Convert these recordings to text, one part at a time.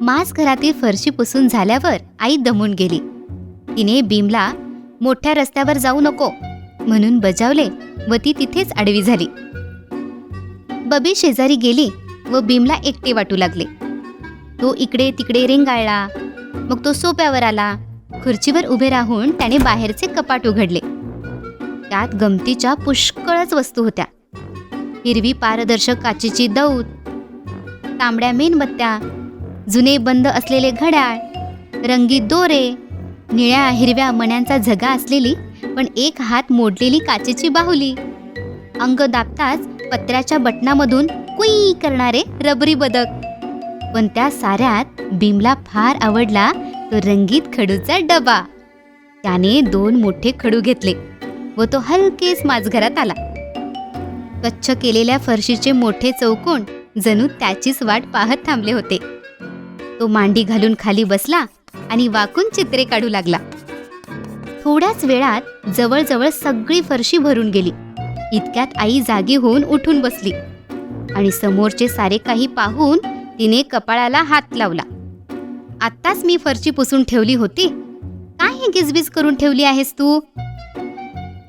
मास घरातील फरशी पुसून झाल्यावर आई दमून गेली. तिने भीमला मोठ्या रस्त्यावर जाऊ नको म्हणून बजावले व ती तिथेच आडवी झाली. बबी शेजारी गेली व भीमला एकटे वाटू लागले. तो इकडे तिकडे रेंगाळला मग तो सोप्यावर आला. खुर्चीवर उभे राहून त्याने बाहेरचे कपाट उघडले. त्यात गमतीच्या पुष्कळच वस्तू होत्या. हिरवी पारदर्शक काचेची दौत तांबड्या मेणबत्त्या जुने बंद असलेले घड्याळ रंगीत दोरे निळ्या हिरव्या मण्यांचा झगा असलेली पण एक हात मोडलेली काचेची बाहुली. अंग दाबताच पत्र्याच्या बटणामधून कुई करणारे रबरी बदक. पण त्या साऱ्यात भीमला फार आवडला तो रंगीत खडूचा डबा. त्याने दोन मोठे खडू घेतले व तो हलकेच माझघरात आला. स्वच्छ केलेल्या फरशीचे मोठे चौकोन जणू त्याचीच वाट पाहत थांबले होते. तो मांडी घालून खाली बसला आणि वाकून चित्रे काढू लागला. थोड्याच वेळात जवळजवळ सगळी फरशी भरून गेली. इतक्यात आई जागी होऊन उठून बसली आणि समोरचे सारे काही पाहून तिने कपाळाला हात लावला. आत्ताच मी फरशी पुसून ठेवली होती. काय गिजबीज करून ठेवली आहेस तू?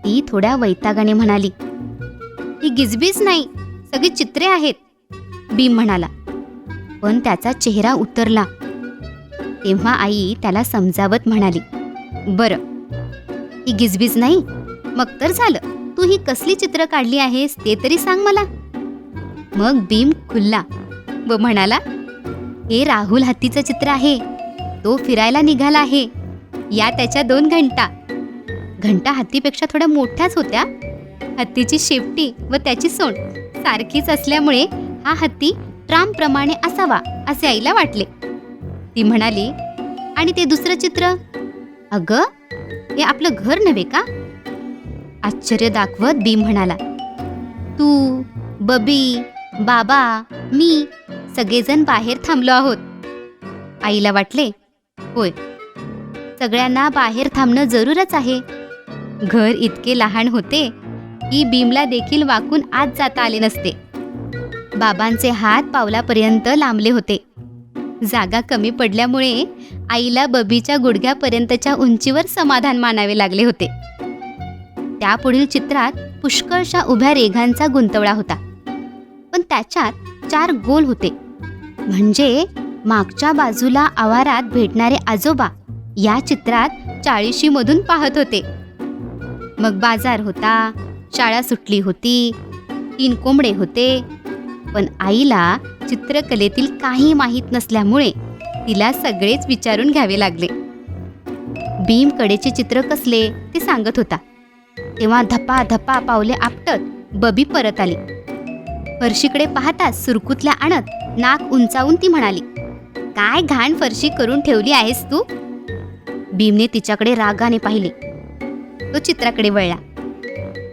ती थोड्या वैतागाने म्हणाली ही गिजबीज नाही सगळी चित्रे आहेत. भीम म्हणाला. पण त्याचा चेहरा उतरला. तेव्हा आई त्याला समजावत म्हणाली बरं ही गिजबीज नाही? मग तर झालं. तू ही कसली चित्र काढली आहेस ते तरी सांग मला. मग भीम खुलला व म्हणाला हे राहुल हत्तीचं चित्र आहे. तो फिरायला निघाला आहे. या त्याच्या दोन घंटा. घंटा हत्तीपेक्षा थोड्या मोठ्याच होत्या. हत्तीची शेपटी व त्याची सोंड. सारखीच असल्यामुळे हा हत्ती ट्रामप्रमाणे असावा असे आईला वाटले. ती म्हणाली आणि ते दुसरं चित्र? अगं हे आपलं घर नव्हे का? आश्चर्य दाखवत बी म्हणाला तू बबी बाबा मी सगळेजण बाहेर थांबलो आहोत. आईला वाटले होय सगळ्यांना बाहेर थांबणं जरूरच आहे. घर इतके लहान होते की बीमला देखील वाकून आत जाता आले नसते. बाबांचे हात पावलापर्यंत लांबले होते. जागा कमी पडल्यामुळे आईला बबीच्या गुडघ्यापर्यंतच्या उंचीवर समाधान मानावे लागले होते. त्यापुढील चित्रात पुष्कळशा उभ्या रेघांचा गुंतवळा होता. पण त्याच्यात चार गोल होते. म्हणजे मागच्या बाजूला आवारात भेटणारे आजोबा या चित्रात चाळीशीमधून पाहत होते. मग बाजार होता शाळा सुटली होती. तीन कोंबडे होते. पण आईला चित्रकलेतील काही माहीत नसल्यामुळे तिला सगळेच विचारून घ्यावे लागले. भीमकडेचे चित्र कसले ते सांगत होता. तेव्हा धपा धपा पावले आपटत बबी परत आली. फरशीकडे पाहताच सुरकुतल्या आणत नाक उंचावून ती म्हणाली काय घाण फरशी करून ठेवली आहेस तू? भीमने तिच्याकडे रागाने पाहिले. तो चित्राकडे वळला.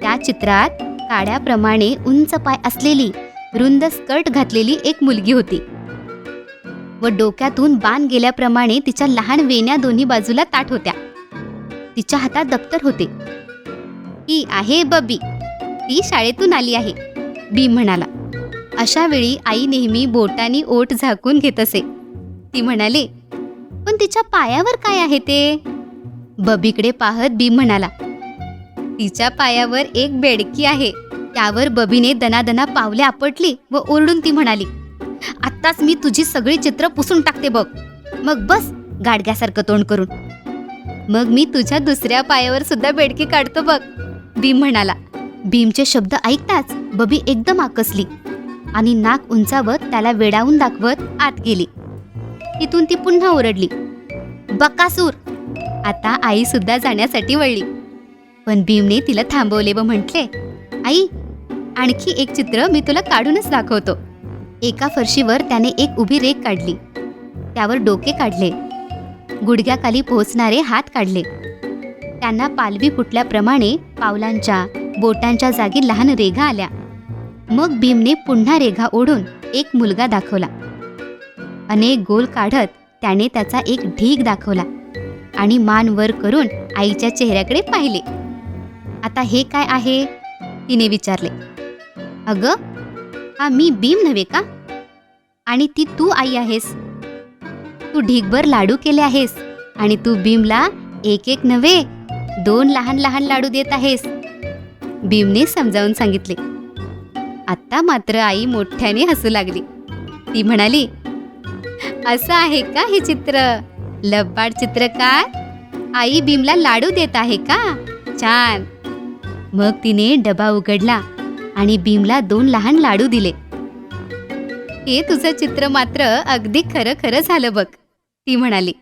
त्या चित्रात काड्याप्रमाणे उंच पाय असलेली रुंद स्कर्ट घातलेली एक मुलगी होती. व डोक्यातून बाण गेल्याप्रमाणे तिच्या लहान वेण्या दोन्ही बाजूला ताट होत्या. तिच्या हातात दप्तर होते. ही आहे बबी. ती शाळेतून आली आहे बी म्हणाला. अशा वेळी आई नेहमी बोटानी ओठ झाकून घेत असे. ती म्हणाली पण तिच्या पायावर काय आहे ते? बबीकडे पाहत बी म्हणाला तिच्या पायावर एक बेडकी आहे. त्यावर बबीने दनादना पावले आपटली व ओरडून ती म्हणाली आत्ताच मी तुझी सगळी चित्र पुसून टाकते बघ. मग बस गाडग्यासारखं तोंड करून. मग मी तुझ्या दुसऱ्या पायावर सुद्धा बेडकी काढतो बघ भीम म्हणाला. भीमचे शब्द ऐकताच बबी एकदम आकसली आणि नाक उंचावत त्याला वेडावून दाखवत आत गेली. तिथून ती पुन्हा ओरडली बकासूर. आता आई सुद्धा जाण्यासाठी वळली. पण भीमने तिला थांबवले व म्हटले आई आणखी एक चित्र मी तुला काढूनच दाखवतो. एका फरशीवर त्याने एक उभी रेख काढली. त्यावर डोके काढले. गुडघ्याखाली पोहोचणारे हात काढले. त्यांना पालवी फुटल्याप्रमाणे पावलांच्या बोटांच्या जागी लहान रेघा आल्या. मग भीमने पुन्हा रेघा ओढून एक मुलगा दाखवला. अनेक गोल काढत त्याने त्याचा एक ढीग दाखवला आणि मान वर करून आईच्या चेहऱ्याकडे पाहिले. आता हे काय आहे? तिने विचारले. अगं हा मी भीम नव्हे का? आणि ती तू आई आहेस. तू ढीगभर लाडू केले आहेस आणि तू भीमला एक एक नव्हे दोन लहान लहान लाडू देत आहेस. भीमने समजावून सांगितले. आत्ता मात्र आई मोठ्याने हसू लागली. ती म्हणाली असं आहे का हे चित्र? लब्बाड चित्रकार? आई भीमला लाडू देत आहे का? छान! मग तिने डबा उघडला आणि भीमला दोन लहान लाडू दिले. हे तुझं चित्र मात्र अगदी खरं खरं झालं बघ ती म्हणाली.